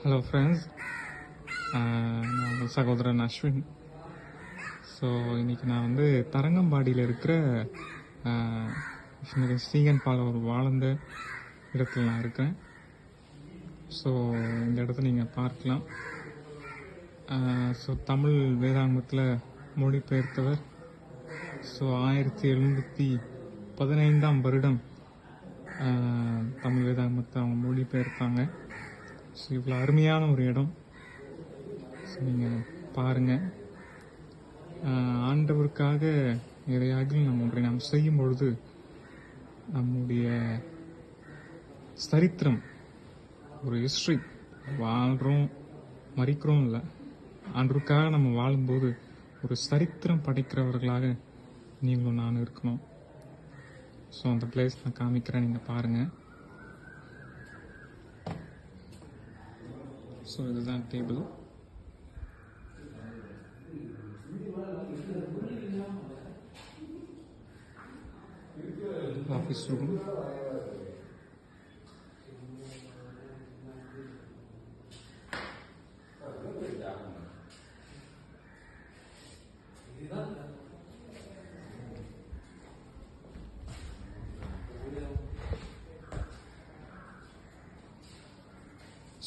Hello friends நான் உங்கள் சகோதரன் அஸ்வின். ஸோ இன்றைக்கி நான் வந்து தரங்கம்பாடியில் இருக்கிற ஆஹ், மிஷனரி சீகன் பால ஒரு வாழ்ந்த இடத்துல நான் இருக்கிறேன். ஸோ இந்த இடத்த நீங்கள் பார்க்கலாம். ஸோ தமிழ் வேதாங்கத்தில் மொழிபெயர்த்தவர். ஸோ ஆயிரத்தி எழுநூற்றி பதினைந்தாம் வருடம் தமிழ் வேதாங்கத்தை அவங்க மொழிபெயர்த்தாங்க. ஸோ இவ்வளோ அருமையான ஒரு இடம். ஸோ நீங்கள் பாருங்கள் ஆண்டவருக்காக எதையாகிலும் நம்ம ஒன்றை நாம் செய்யும் பொழுது நம்முடைய சரித்திரம் ஒரு ஹிஸ்ட்ரி வாழ்கிறோம் மறிக்கிறோம் இல்லை. ஆண்டவருக்காக நம்ம வாழும்போது ஒரு சரித்திரம் படைக்கிறவர்களாக நீங்களும் நானும் இருக்கணும். ஸோ அந்த பிளேஸ் நான் காமிக்கிறேன் நீங்கள் பாருங்கள் ஸோ இதுதான் டேபிள் ஆஃபீஸ் ரூம்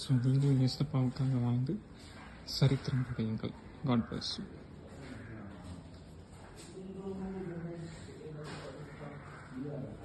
So நீங்களும் இயேசப்பாவுக்காக வாழ்ந்து சரித்திரம் படையுங்கள் காட் பிளஸ் யூ Yeah.